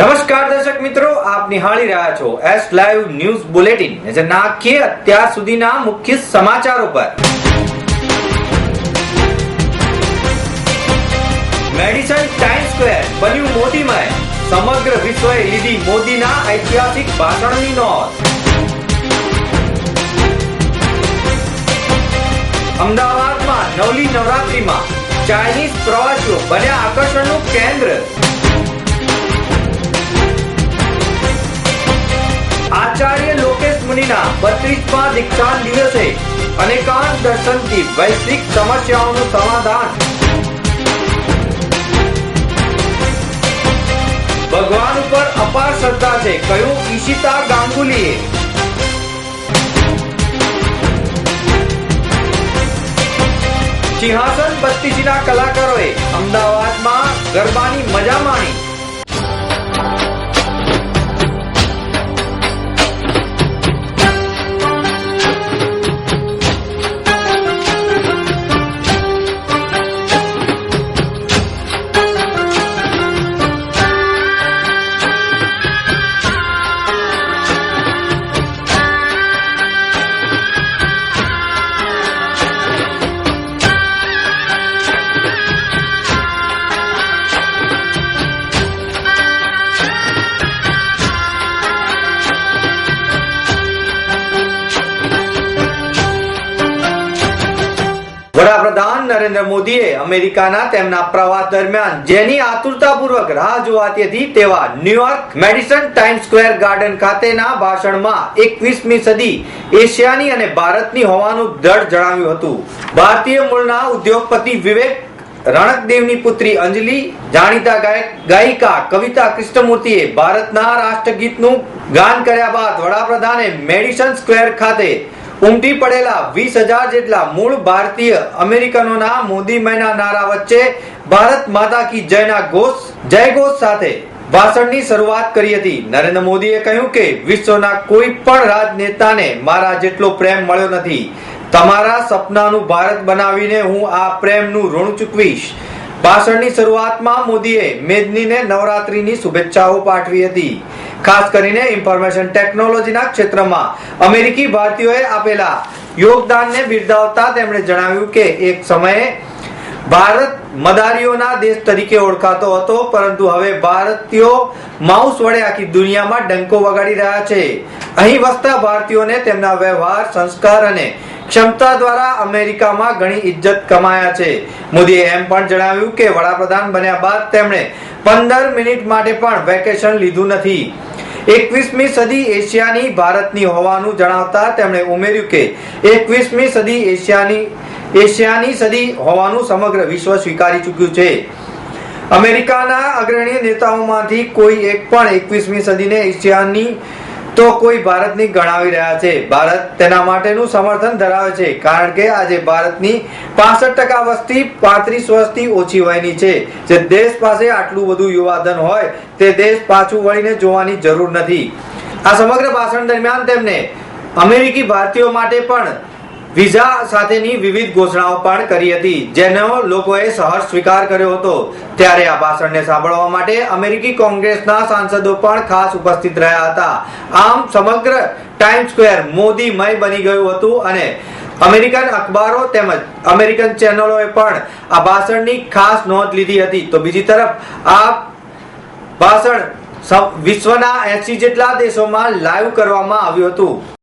નમસ્કાર દર્શક મિત્રો, આપ નિહાળી રહ્યા છો એસ લાઈવ ન્યૂઝ બુલેટિન નજર નાખીએ અત્યાર સુધીના મુખ્ય સમાચારો પર. મેડિસન ટાઈમ સ્ક્વેર બન્યું મોદીમય. સમગ્ર વિશ્વએ લીધી મોદીના ઐતિહાસિક ભાષણની નોંધ. અમદાવાદમાં નવલી નવરાત્રીમાં ચાઇનીઝ પ્રવાસીઓ બન્યા આકર્ષણનું કેન્દ્ર. આચાર્ય લોકેશ મુનિના બત્રીસમા દીક્ષાંત દિવસે અનેકાંત દર્શનથી વૈશ્વિક સમસ્યાઓનું સમાધાન. ભગવાન ઉપર અપાર શ્રદ્ધા છે, કહ્યું ઈશિતા ગાંગુલીએ. સિંહાસન બત્તીજીના કલાકારોએ અમદાવાદમાં ગરબાની મજા માણી. વડાપ્રધાન નરેન્દ્ર મોદીએ અમેરિકાના તેમના પ્રવાસ દરમિયાન જેની આતુરતાપૂર્વક રાહ જોવાતી હતી તેવા New York Madison Time Square Garden ખાતેના ભાષણમાં એકવીસમી સદી એશિયાની અને ભારતની હોવાનું દળ જણાવ્યું હતું. ભારતીય મૂળના ઉદ્યોગપતિ વિવેક રણકદેવની પુત્રી અંજલિ, જાણીતા ગાયક, ગાયિકા કવિતા કૃષ્ણમૂર્તિએ ભારતના રાષ્ટ્રગીતનું ગાન કર્યા બાદ વડાપ્રધાને મેડિસન સ્ક્વેર ખાતે ઉમટી પડેલા વીસ હજાર જેટલા મૂળ ભારતીય અમેરિકનોના મોદી મહિના નારા વચ્ચે ભારત માતા કી જયના ઘોષ, જય ઘોષ સાથે ભાષણની શરૂઆત કરી હતી. નરેન્દ્ર મોદીએ કહ્યું કે વિશ્વના કોઈ પણ રાજનેતાને મારા જેટલો પ્રેમ મળ્યો નથી. તમારા સપનાનું ભારત બનાવીને હું આ પ્રેમનું ઋણ ચૂકવીશ. ભાષણની શરૂઆતમાં મોદીએ મેદનીને નવરાત્રીની શુભેચ્છાઓ પાઠવી હતી. ખાસ કરીને ઇન્ફોર્મેશન ટેકનોલોજીના ક્ષેત્રમાં. અમેરિકી ભારતીયોએ આપેલા યોગદાનને બિરદાવતા તેમણે જણાવ્યું કે એક સમયે ભારત મદારીઓના દેશ તરીકે ઓળખાતો હતો, પરંતુ હવે ભારતીયો માઉસ વડે આખી દુનિયામાં ડંકો વગાડી રહ્યા છે. અહીં વસતા ભારતીયોને તેમના વ્યવહાર, સંસ્કાર અને ક્ષમતા દ્વારા અમેરિકામાં ઘણી ઇજ્જત કમાયા છે. મોદીએ એમ પણ જણાવ્યું કે વડાપ્રધાન બન્યા બાદ તેમણે પંદર મિનિટ માટે પણ વેકેશન લીધું નથી. એકવીસમી સદી એશિયાની ભારતની હોવાનું જણાવતા તેમણે ઉમેર્યું કે એકવીસમી સદી એશિયાની એશિયાની સદી હોવાનું સમગ્ર વિશ્વ સ્વીકારી ચૂક્યું છે. અમેરિકાના અગ્રણી નેતાઓમાંથી કોઈ એક પણ એકવીસમી સદીને એશિયાની તો કોઈ ભારતની ગણાવી રહ્યા છે. ભારત તેના માટેનું સમર્થન ધરાવે છે, કારણ કે આજે ભારતની પાસઠ ટકા વસ્તી પાંત્રીસ વર્ષથી ઓછી વયની છે. જે દેશ પાસે આટલું બધું યુવાધન હોય, તે દેશ પાછું વળીને જોવાની જરૂર નથી. આ સમગ્ર ભાષણ દરમિયાન તેમને અમેરિકી ભારતીયો માટે પણ વિઝા સાથેની વિવિધ ઘોષણાઓ પણ કરી હતી, જેનો લોકોએ સહર્ષ સ્વીકાર કર્યો હતો. ત્યારે આ ભાષણને સાંભળવા માટે અમેરિકી કોંગ્રેસના સાંસદો પણ ખાસ ઉપસ્થિત રહ્યા હતા. આમ સમગ્ર ટાઈમ સ્ક્વેર મોદીમય બની ગયું હતું અને અમેરિકન અખબારો તેમજ અમેરિકન ચેનલોએ પણ આ ભાષણની ખાસ નોંધ લીધી હતી. તો બીજી તરફ, આ ભાષણ વિશ્વના એસી જેટલા દેશોમાં લાઈવ કરવામાં આવ્યું હતું.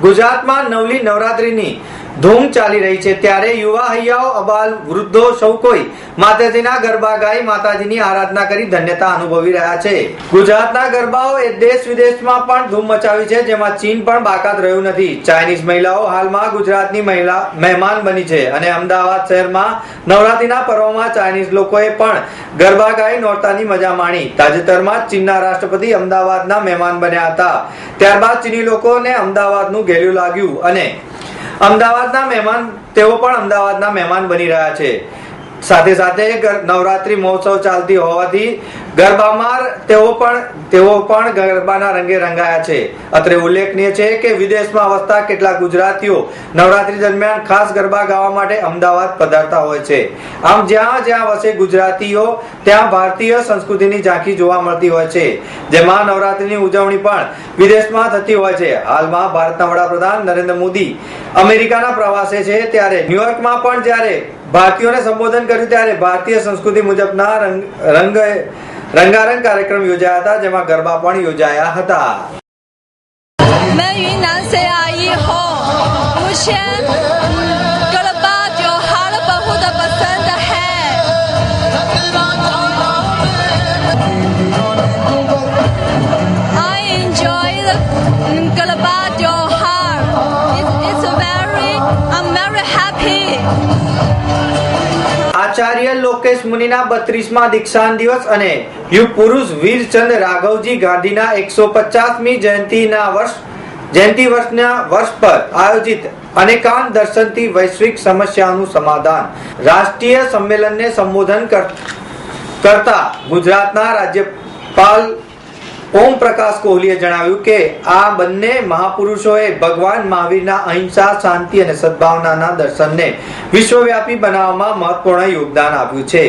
ગુજરાતમાં નવલી નવરાત્રીની ધૂમ ચાલી રહી છે ત્યારે યુવા હૈયાઓ, અબાલ, વૃદ્ધો સૌ કોઈ માતાજીના ગરબા ગાઈ માતાજીની આરાધના કરી ધન્યતા અનુભવી રહ્યા છે. ગુજરાતના ગરબાઓ એ દેશ વિદેશમાં પણ ધૂમ મચાવી છે, જેમાં ચીન પણ બાકાત રહ્યું નથી. ચાઇનીઝ મહિલાઓ હાલમાં ગુજરાતની મહિલા મહેમાન બની છે અને અમદાવાદ શહેરમાં નવરાત્રીના પર્વમાં ચાઇનીઝ લોકોએ પણ ગરબા ગાઈ નોરતાની મજા માણી. તાજેતરમાં ચીનના રાષ્ટ્રપતિ અમદાવાદના મહેમાન બન્યા હતા. ત્યારબાદ ચીની લોકોને અમદાવાદનું ઘેર્યું લાગ્યું અને અમદાવાદના મહેમાન તેઓ પણ અમદાવાદના મહેમાન બની રહ્યા છે. સાથે સાથે નવરાત્રી મહોત્સવ ચાલતી હોવાથી ગરબામાં તેઓ પણ તેઓ પણ ગરબાના રંગે રંગાયા છે. અત્રે ઉલ્લેખનીય છે કે વિદેશમાં વસતા કેટલાક ગુજરાતીઓ નવરાત્રી દરમિયાન ખાસ ગરબા ગાવા માટે અમદાવાદ પધારતા હોય છે. આમ જ્યાં જ્યાં વસે ગુજરાતીઓ, ત્યાં ભારતીય સંસ્કૃતિની ઝાંખી જોવા મળતી હોય છે. જેમાં નવરાત્રીની ઉજવણી પણ વિદેશમાં થતી હોય છે. હાલમાં ભારતના વડાપ્રધાન નરેન્દ્ર મોદી અમેરિકાના પ્રવાસે છે. ત્યારે ન્યુયોર્કમાં પણ જ્યારે ભારતીયોને સંબોધન કર્યું ત્યારે ભારતીય સંસ્કૃતિ મુજબના રંગ રંગ, રંગારંગ કાર્યક્રમ યોજાયા હતા, જેમાં ગરબા પણ યોજાયા હતા. મેં ગરબા જો હાલ બહુત પસંદ આચાર્ય લોકેશ મુનિના બત્રીસમાં દીક્ષાંત દિવસ અને યુગ પુરુષ વીરચંદ રાઘવજી ગાંધીના એકસો પચાસમી જયંતિના વર્ષ, જયંતિ વર્ષના વર્ષ પર આયોજિત અનેકાંત દર્શનથી વૈશ્વિક સમસ્યાનું સમાધાન. રાષ્ટ્રીય સંમેલનને સંબોધન કર- કરતા ગુજરાતના રાજ્યપાલ ઓમ પ્રકાશ કોહલીએ જણાવ્યું કે આ બંને મહાપુરુષોએ ભગવાન મહાવીરના અહિંસા, શાંતિ અને સદભાવનાના દર્શનને વિશ્વવ્યાપી બનાવવામાં મહત્વપૂર્ણ યોગદાન આપ્યું છે.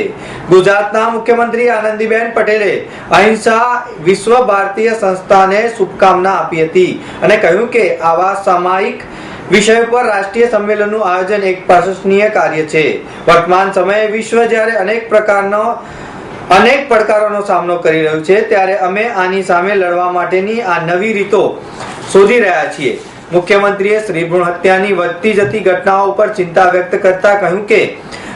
ગુજરાતના મુખ્યમંત્રી આનંદીબેન પટેલે અહિંસા વિશ્વ ભારતીય સંસ્થાને શુભકામના આપી હતી અને કહ્યું કે આવા સામાયિક વિષય પર રાષ્ટ્રીય સંમેલનનું આયોજન એક પ્રશંસનીય કાર્ય છે. વર્તમાન સમયે વિશ્વ જ્યારે અનેક પ્રકારનો અનેક પડકારોનો સામનો કરી રહ્યું છે. ત્યારે અમે આની સામે લડવા માટેની આ નવી રીતો શોધી રહ્યા છીએ. મુખ્યમંત્રીએ શ્રી ભ્રૂણ હત્યાની વધતી જતી ઘટનાઓ ઉપર ચિંતા વ્યક્ત કરતા કહ્યું કે,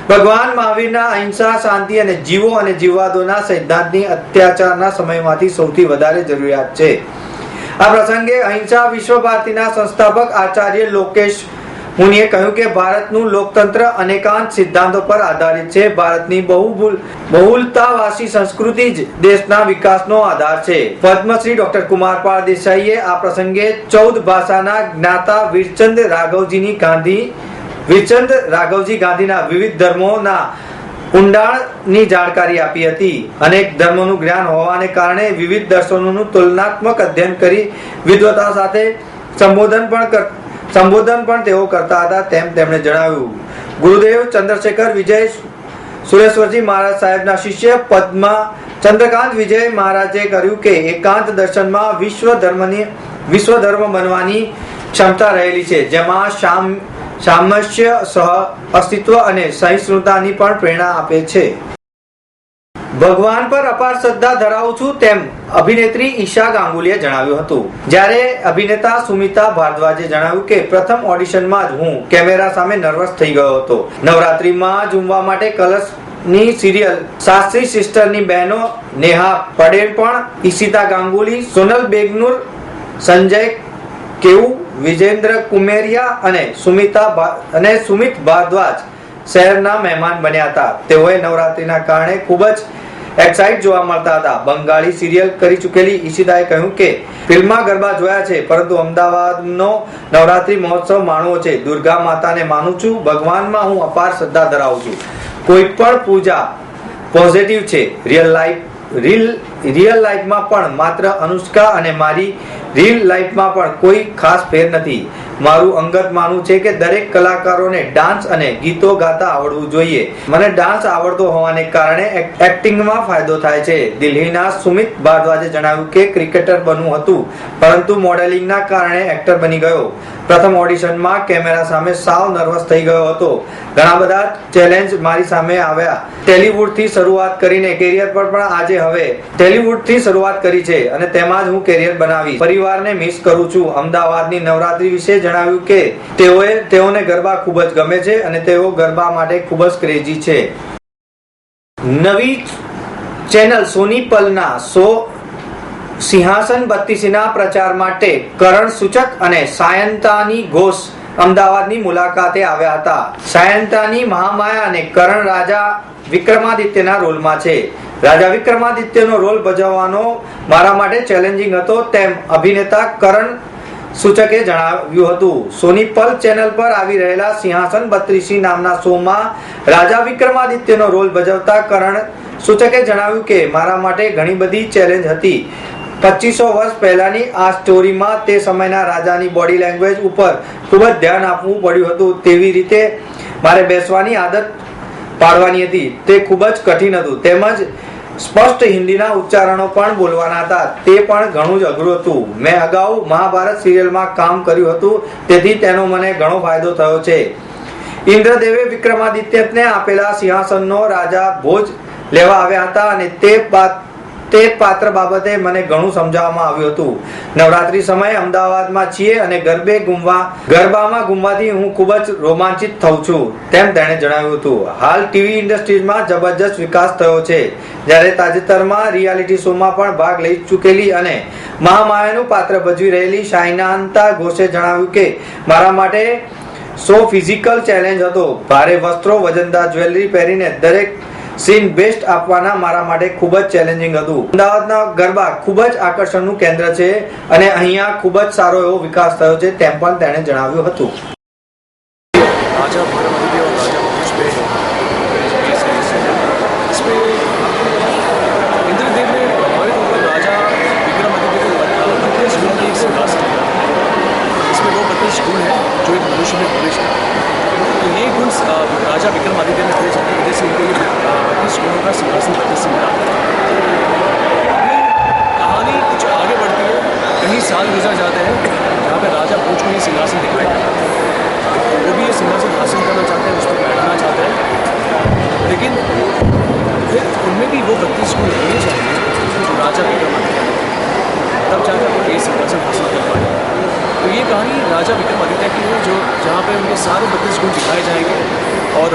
ભગવાન મહાવીરના અહિંસા, શાંતિ અને જીવો અને જીવવાદોના સિદ્ધાંતની અત્યાચારના સમયમાંથી સૌથી વધારે જરૂરિયાત છે. આ પ્રસંગે અહિંસા વિશ્વ ભારતીના સંસ્થાપક આચાર્ય લોકેશ મુનિએ કહ્યું કે ભારતનું લોકતંત્ર અનેકાંત સિદ્ધાંતો પર આધારિત છે. ભારતની બહુભૂલ, બહુલતાવાસી સંસ્કૃતિ જ દેશના વિકાસનો આધાર છે. પદ્મશ્રી ડોક્ટર કુમારપાળ દેસાઈએ આ પ્રસંગે ચૌદ ભાષાના જ્ઞાતા વીરચંદ રાઘવજીની ગાંધી, વીરચંદ રાઘવજી ગાંધીના વિવિધ ધર્મોના ઊંડાણની જાણકારી આપી હતી. અનેક ધર્મોનું જ્ઞાન હોવાને કારણે વિવિધ દર્શનોનું તુલનાત્મક અધ્યયન કરી વિદ્વતા સાથે સંબોધન પણ કર- સંબોધન પણ તેઓ કરતા હતા તેમ તેમણે જણાવ્યું. ગુરુદેવ ચંદ્રશેખર વિજય સુરેશ્વરજી મહારાજ સાહેબના શિષ્ય પદમાં ચંદ્રકાંત વિજય મહારાજે કર્યું કે એકાંત દર્શનમાં વિશ્વ ધર્મની, વિશ્વ ધર્મ બનવાની ક્ષમતા રહેલી છે, જેમાં શામ, સામસ્ય, સહ અસ્તિત્વ અને સહિષ્ણુતાની પણ પ્રેરણા આપે છે. ભગવાન પર અપાર શ્રદ્ધા ધરાવું છું તેમ અભિનેત્રી ઈશા ગાંગુલીએ જણાવ્યું હતું. જ્યારે અભિનેતા સુમિતા ભારદ્વાજે જણાવ્યું કે પ્રથમ ઓડિશનમાં જ હું કેમેરા સામે નર્વસ થઈ ગયો હતો. નવરાત્રીમાં ઝૂમવા માટે કલશની સિરિયલ શાસ્ત્રી સિસ્ટરની બહેનો નેહા પડેલ પણ, ઈશિતા ગાંગુલી, સોનલ બેગનુર, સંજય કેવું વિજેન્દ્ર કુમેરિયા અને સુમિતા અને સુમિત ભારદ્વાજ શહેરના મહેમાન બન્યા હતા. તેઓએ નવરાત્રીના કારણે ખૂબ જ એક્સાઇટ જોવા મળતા હતા. બંગાળી સિરિયલ કરી ચૂકેલી ઈશિતાએ કહ્યું કે, ફિલ્મમાં ગરબા જોયા છે, પરંતુ અમદાવાદનો નવરાત્રી મહોત્સવ માણવો છે. દુર્ગા માતાને માનું છું, ભગવાનમાં હું અપાર શ્રદ્ધા ધરાવું છું. કોઈ પણ પૂજા પોઝિટિવ છે. રિયલ લાઈફ રીલ રિયલ લાઈફમાં પણ માત્ર અનુષ્કા અને મારી રીલ લાઈફમાં પણ કોઈ ખાસ ફેર નથી. મારું અંગત માનવું છે કે દરેક કલાકારોને ડાન્સ અને ગીતો ગાતા આવડવું જોઈએ. મને ડાન્સ આવડતો હોવાને કારણે એક- એક્ટિંગમાં ફાયદો થાય છે. દિલ્હીના સુમિત ભારદ્વાજે જણાવ્યું કે ક્રિકેટર બનવું હતું, પરંતુ મોડેલિંગના કારણે એક્ટર બની ગયો. પ્રથમ ઓડિશનમાં કેમેરા સામે સાવ નર્વસ થઈ ગયો હતો. ઘણા બધા ચેલેન્જ મારી સામે આવ્યા. ટેલિવુડથી શરૂઆત કરીને કેરિયર પર પણ આજે હવે ટેલિવુડથી શરૂઆત કરી છે અને તેમાં જ હું કેરિયર બનાવી પરિવારને મિસ કરું છું. અમદાવાદની નવરાત્રી વિશે જણાવ્યું કે તેઓએ, તેઓને ગરબા ખૂબ જ ગમે છે અને તેઓ ગરબા માટે ખૂબ જ ક્રેઝી છે. નવી ચેનલ સોની પલના સો સિંહાસન બત્તીસીના પ્રચાર માટે કરણ સૂચક અને સાયંતાની ઘોષ અમદાવાદની મુલાકાતે આવ્યા હતા. સાયંતાની મહામાયા અને કરણ રાજા વિક્રમાદિત્યના રોલમાં છે. રાજા વિક્રમાદિત્યનો રોલ ભજવવાનો મારા માટે ચેલેન્જિંગ હતો તેમ અભિનેતા કરણ સૂચકે જણાવ્યું હતું. સોનીપલ ચેનલ પર આવી રહેલા સિંહાસન બત્રીસી નામના શોમાં રાજા વિક્રમાદિત્યનો રોલ ભજવતા કરણ સૂચકે જણાવ્યું કે, મારા માટે ઘણી બધી ચેલેન્જ હતી. પચીસો વર્ષ પહેલાની આ સ્ટોરીમાં તે સમયના રાજાની બોડી લેંગ્વેજ ઉપર ખૂબ જ ધ્યાન આપવું પડ્યું હતું. તેવી રીતે મારે બેસવાની આદત પાડવાની હતી. તે ખૂબ જ કઠિન હતું. તેમજ સ્પષ્ટ હિન્દીના ઉચ્ચારણો પણ બોલવાના હતા. તે પણ ઘણું જ અઘરું હતું. મેં અગાઉ મહાભારત સિરિયલમાં કામ કર્યું હતું. તેથી તેનો મને ઘણો ફાયદો થયો છે. ઇન્દ્રદેવે વિક્રમાદિત્યને આપેલા સિંહાસનનો રાજા ભોજ લેવા આવ્યા હતા અને તે બાદ તે પાત્ર બાબતે મને ઘણું સમજાવવામાં આવ્યું હતું. નવરાત્રી સમયે અમદાવાદમાં છીએ અને ગરબે ગુમવા, ગરબામાં ગુમવાથી હું ખૂબ જ રોમાંચિત થઉં છું, તેમ તેણે જણાવ્યું હતું. હાલ ટીવી ઇન્ડસ્ટ્રીઝમાં જબરજસ્ત વિકાસ થયો છે. જ્યારે તાજેતરમાં રિયાલિટી શોમાં પણ ભાગ લઈ ચૂકેલી અને મહામાયાનું પાત્ર ભજવી રહેલી શાઇનાંતા ઘોષે જણાવ્યું કે, મારા માટે સો ફિઝિકલ ચેલેન્જ હતો. ભારે વસ્ત્રો, વજનદાર જ્વેલરી પહેરીને દરેક સીન બેસ્ટ આપવાના મારા માટે ખૂબ જ ચેલેન્જિંગ હતું. અમદાવાદના ગરબા ખૂબ જ આકર્ષણનું કેન્દ્ર છે અને અહીંયા ખૂબ જ સારો એવો વિકાસ થયો છે તેમ પણ તેણે જણાવ્યું હતું.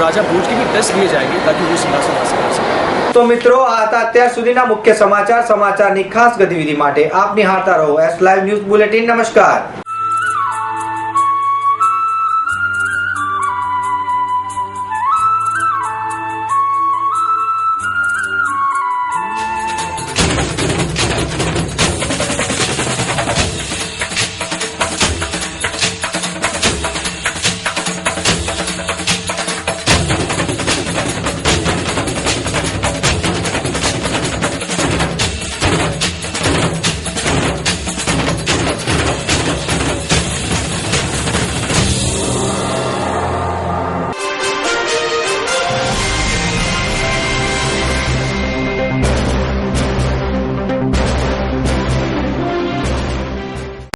और राजा भोज के भी टेस्ट लिए जाएंगे ताकि वो सिंहासन हासिल कर सकें તો મિત્રો આ હતા અત્યાર સુધીના મુખ્ય સમાચાર સમાચારની ખાસ ગતિવિધિ માટે આપ નિહાળતા રહો એસ લાઈવ ન્યૂઝ બુલેટિન નમસ્કાર